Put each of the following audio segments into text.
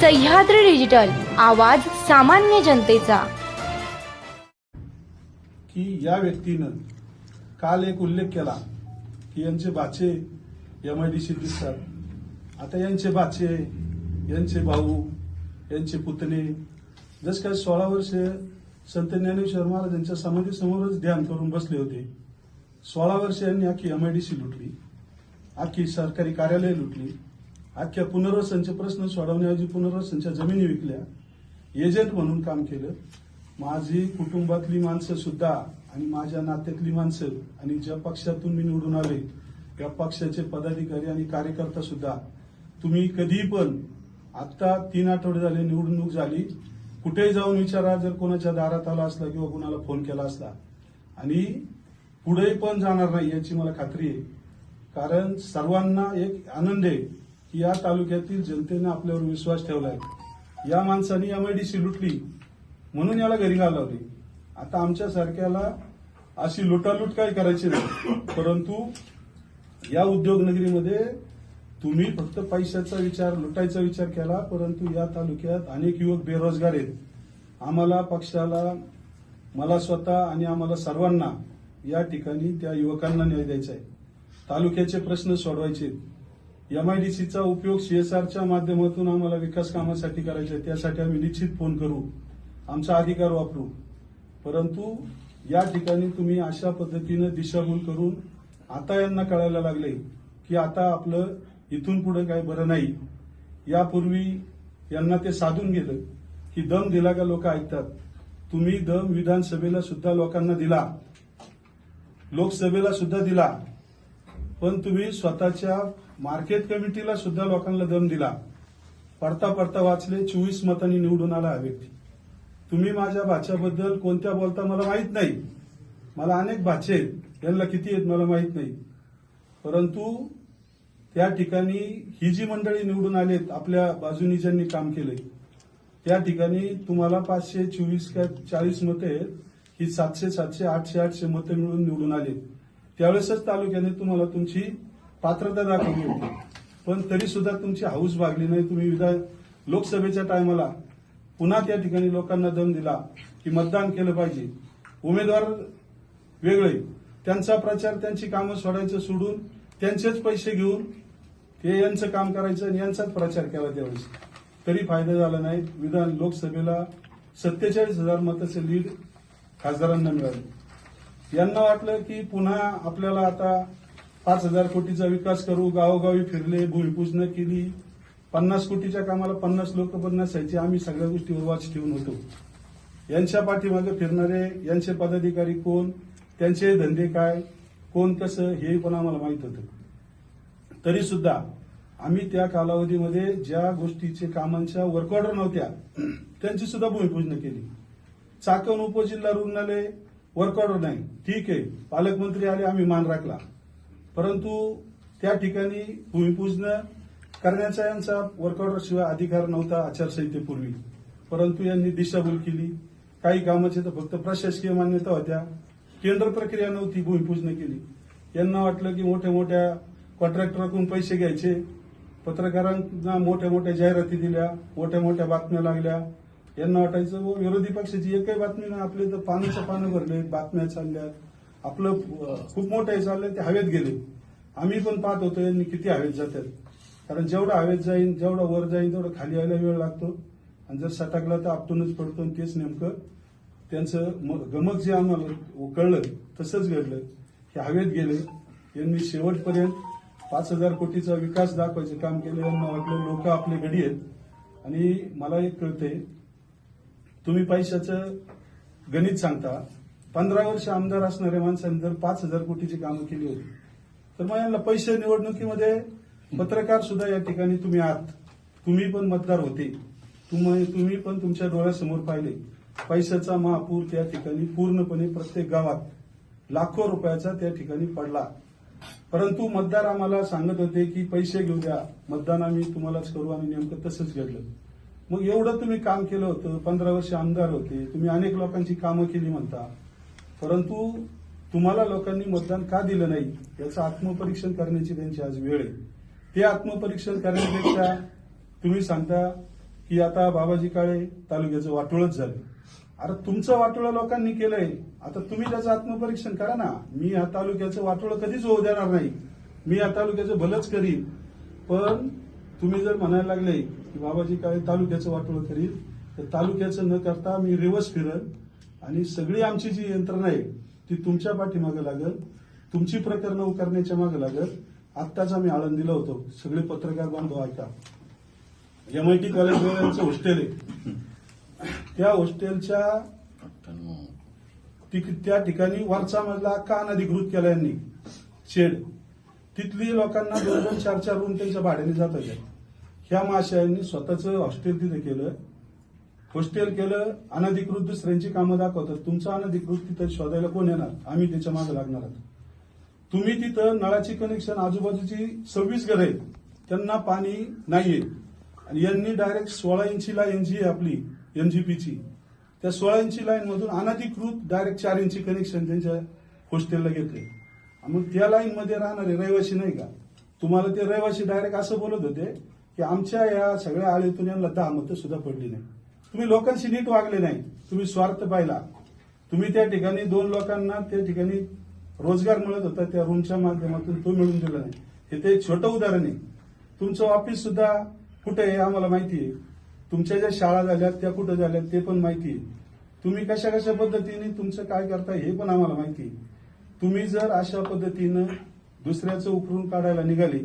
Sahyadri digital आवाज सामान्य जनतेचा. की या व्यक्तीनं काल एक उल्लेख केला की यांचे बाचे एम आय डी सी दिसतात. आता यांचे बाचे यांचे भाऊ यांचे पुतणे जस काय सोळा वर्ष संत ज्ञानेश्वर महाराज यांच्या समाधीसमोरच ध्यान करून बसले होते. सोळा वर्ष यांनी अख्खी एम आय डी सी लुटली. अख्खी सरकारी कार्यालय लुटली. अख्ख्या पुनर्वसनचे प्रश्न सोडवण्याऐवजी पुनर्वसनच्या जमिनी विकल्या. एजंट म्हणून काम केलं. माझी कुटुंबातली माणसं सुद्धा आणि माझ्या नात्यातली माणसं आणि ज्या पक्षातून मी निवडून आले त्या पक्षाचे पदाधिकारी आणि कार्यकर्ता सुद्धा तुम्ही कधी पण आता तीन आठवडे झाले निवडणूक झाली. कुठेही जाऊन विचारा जर कोणाच्या दारात आला असला किंवा कोणाला फोन केला असला. आणि पुढे पण जाणार नाही याची मला खात्री आहे. कारण सर्वांना एक आनंद आहे. की या तालुक्यातील जनतेने आपल्यावर विश्वास ठेवलाय. या माणसाने एमआयडीसी लुटली म्हणून याला घरी घालवली. आता आमच्या सारख्याला अशी लुटालूट काही करायची नाही. परंतु या उद्योगनगरीमध्ये तुम्ही फक्त पैशाचा विचार लुटायचा विचार केला परंतु या तालुक्यात अनेक युवक बेरोजगार आहेत. आम्हाला पक्षाला मला स्वतः आणि आम्हाला सर्वांना या ठिकाणी त्या युवकांना न्याय द्यायचा आहे. तालुक्याचे प्रश्न सोडवायचे एमआयडीसीचा उपयोग सीएसआरच्या माध्यमातून आम्हाला विकास कामासाठी करायचा आहे त्यासाठी आम्ही निश्चित फोन करू. आमचा अधिकार वापरू. परंतु या ठिकाणी तुम्ही अशा पद्धतीनं दिशाभूल करून आता यांना कळायला लागले की आता आपलं इथून पुढे काही बरं नाही. यापूर्वी यांना ते साधून गेलं की दम दिला का लोक ऐकतात. तुम्ही दम विधानसभेला सुद्धा लोकांना दिला. लोकसभेला सुद्धा दिला. पण तुम्ही स्वतःच्या मार्केट कमिटीला सुद्धा लोकांना दम दिला. पडता पडता वाचले चोवीस मतांनी निवडून आला हा व्यक्ती. तुम्ही माझ्या भाच्याबद्दल कोणत्या बोलता मला माहीत नाही. मला अनेक भाचे आहेत. यांना किती आहेत मला माहीत नाही. परंतु त्या ठिकाणी ही जी मंडळी निवडून आलेत आपल्या बाजूनी ज्यांनी काम केलंय त्या ठिकाणी तुम्हाला पाचशे चोवीस का चाळीस मतं आहेत. ही सातशे सातशे आठशे आठशे मतं मिळून निवडून आले त्यावेळेसच तालुक्याने तुम्हाला तुमची पात्रता दाखवली होती. पण तरी सुद्धा तुमची हाऊस भागली नाही. तुम्ही विधान लोकसभेच्या टायमाला पुन्हा त्या ठिकाणी लोकांना दम दिला की मतदान केलं पाहिजे. उमेदवार वेगळे. त्यांचा प्रचार त्यांची कामं सोडायचं सोडून त्यांचेच पैसे घेऊन ते यांचं काम करायचं आणि यांचाच प्रचार केला त्यावेळेस. तरी फायदा झाला नाही. विधान लोकसभेला सत्तेचाळीस हजार मताचे लीड खासदारांना मिळाले. यांना वाटलं की पुन्हा आपल्याला आता पाच हजार कोटीचा विकास करू गावोगावी फिरले भूमिपूजन केली. पन्नास कोटीच्या कामाला पन्नास लोक पन्नास नसायचे आम्ही सगळ्या गोष्टीवर वाच ठेवून होतो. यांच्या पाठीमागे फिरणारे यांचे पदाधिकारी कोण त्यांचे धंदे काय कोण कसं हे पण आम्हाला माहीत होतं. तरी सुद्धा आम्ही त्या कालावधीमध्ये ज्या गोष्टीचे कामांच्या वर्क ऑर्डर नव्हत्या त्यांची सुद्धा भूमिपूजन केली. चाकण उपजिल्हा रुग्णालय वर्क ऑर्डर नाही ठीक आहे. पालकमंत्री आले आम्ही मान राखला. परंतु त्या ठिकाणी भूमिपूजन करण्याचा यांचा वर्क ऑर्डर शिवाय अधिकार नव्हता आचारसंहितेपूर्वी. परंतु यांनी दिशाभूल केली. काही कामाचे तर फक्त प्रशासकीय मान्यता होत्या. केंद्र प्रक्रिया नव्हती भूमिपूजन केली. यांना वाटलं की मोठ्या मोठ्या कॉन्ट्रॅक्टरकडून पैसे घ्यायचे. पत्रकारांना मोठ्या मोठ्या जाहिराती दिल्या मोठ्या मोठ्या बातम्या लागल्या. यांना वाटायचं व विरोधी पक्षाची एकही बातमी नाही आपले तर पानाच्या पानं भरले बातम्या चालल्या आपलं खूप मोठं हे चाललंय ते हवेत गेले. आम्ही पण पाहत होतो यांनी किती हवेत जातात कारण जेवढं हवेत जाईन जेवढं वर जाईन तेवढं खाली यायला वेळ लागतो. आणि जर सटाकला तर आपटूनच पडतो आणि तेच नेमकं त्यांचं गमक जे आम्हाला कळलं तसंच घडलं. की हवेत गेले. यांनी शेवटपर्यंत पाच हजार कोटीचा विकास दाखवायचं काम केलं. यांना वाटलं लोक आपले गडी आहेत. आणि मला एक कळते तुम्ही पैशाचं गणित सांगता. पंधरा वर्ष आमदार असणाऱ्या माणसाने जर पाच हजार कोटीची कामं केली होती तर मग यांना पैसे निवडणुकीमध्ये पत्रकार सुद्धा या ठिकाणी तुम्ही आहात. तुम्ही पण मतदार होते. तुम्ही पण तुमच्या डोळ्यासमोर पाहिले. पैशाचा महापूर त्या ठिकाणी पूर्णपणे प्रत्येक गावात लाखो रुपयाचा त्या ठिकाणी पडला. परंतु मतदार आम्हाला सांगत होते की पैसे घेऊ द्या. मतदान आम्ही तुम्हालाच करू आणि नेमकं तसंच घडलं. मग एवढं तुम्ही काम केलं होतं पंधरा वर्ष आमदार होते तुम्ही अनेक लोकांची कामं केली म्हणता. परंतु तुम्हाला लोकांनी मतदान का दिलं नाही? याचं आत्मपरीक्षण करण्याची त्यांची आज वेळ आहे. ते आत्मपरीक्षण करण्यापेक्षा तुम्ही सांगता की आता बाबाजी काळे तालुक्याचं वाटोळच झालं. अरे तुमचं वाटोळं लोकांनी केलंय. आता तुम्ही त्याचं आत्मपरीक्षण करा ना. मी या तालुक्याचं वाटोळं कधीच होऊ देणार नाही. मी या तालुक्याचं भलंच करीन. पण तुम्ही जर म्हणायला लागले की बाबाजी काळे तालुक्याचं वाटोळं करील. तर तालुक्याचं न करता मी रिवर्स फिरल आणि सगळी आमची जी यंत्रणा आहे ती तुमच्या पाठीमागे लागल. तुमची प्रकरणं करण्याच्या मागे लागल. आत्ताच आम्ही आळंदीला होतो. सगळे पत्रकार बांधव ऐका. एमआयटी कॉलेज यांचं हॉस्टेल आहे. त्या हॉस्टेलच्या त्या ठिकाणी वारसा मधला का अनधिकृत केला यांनी. शेड. तिथली लोकांना दोन दोन चार चार रूम त्यांच्या भाड्याने जात होत्या ह्या महाशयांनी स्वतःचं हॉस्टेल तिथे केलं. हॉस्टेल केलं अनधिकृत दुसऱ्यांची कामं दाखवतात. तुमचं अनधिकृत तिथं शोधायला कोण येणार? आम्ही त्याच्यामागे लागणार आहोत. तुम्ही तिथं नळाची कनेक्शन आजूबाजूची सव्वीस घरं आहेत. त्यांना पाणी नाहीये. आणि यांनी डायरेक्ट सोळा इंची लाईन जी आहे आपली एनजीपीची त्या सोळा इंची लाईन मधून अनधिकृत डायरेक्ट चार इंची कनेक्शन त्यांच्या हॉस्टेलला घेतले मग त्या लाईन मध्ये राहणारे रहिवासी नाही का? तुम्हाला ते रहिवासी डायरेक्ट असं बोलत होते की आमच्या या सगळ्या आळीतून यांना दहा मतं सुद्धा पडली नाही तुम्ही लोकांशी नीट वागले नाही तुम्ही स्वार्थ पाहिला. तुम्ही त्या ठिकाणी दोन लोकांना त्या ठिकाणी रोजगार मिळत होता त्या रूमच्या माध्यमातून तो मिळून दिला नाही. हे ते एक छोटं उदाहरण आहे. तुमचं ऑफिस सुद्धा कुठे आहे आम्हाला माहिती आहे. तुमच्या ज्या शाळा झाल्यात त्या कुठं झाल्यात ते पण माहिती आहे. तुम्ही कशा कशा पद्धतीने तुमचं काय करता हे पण आम्हाला माहिती आहे. तुम्ही जर अशा पद्धतीनं दुसऱ्याचं उकरून काढायला निघाले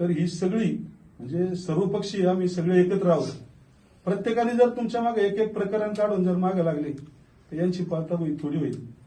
तर ही सगळी म्हणजे सर्वपक्षी आम्ही सगळे एकत्र आहोत. प्रत्येकाने जर तुमच्या मागे एक एक प्रकरण काढून जर मागे लागले तर यांची पाताबोई थोडी होईल.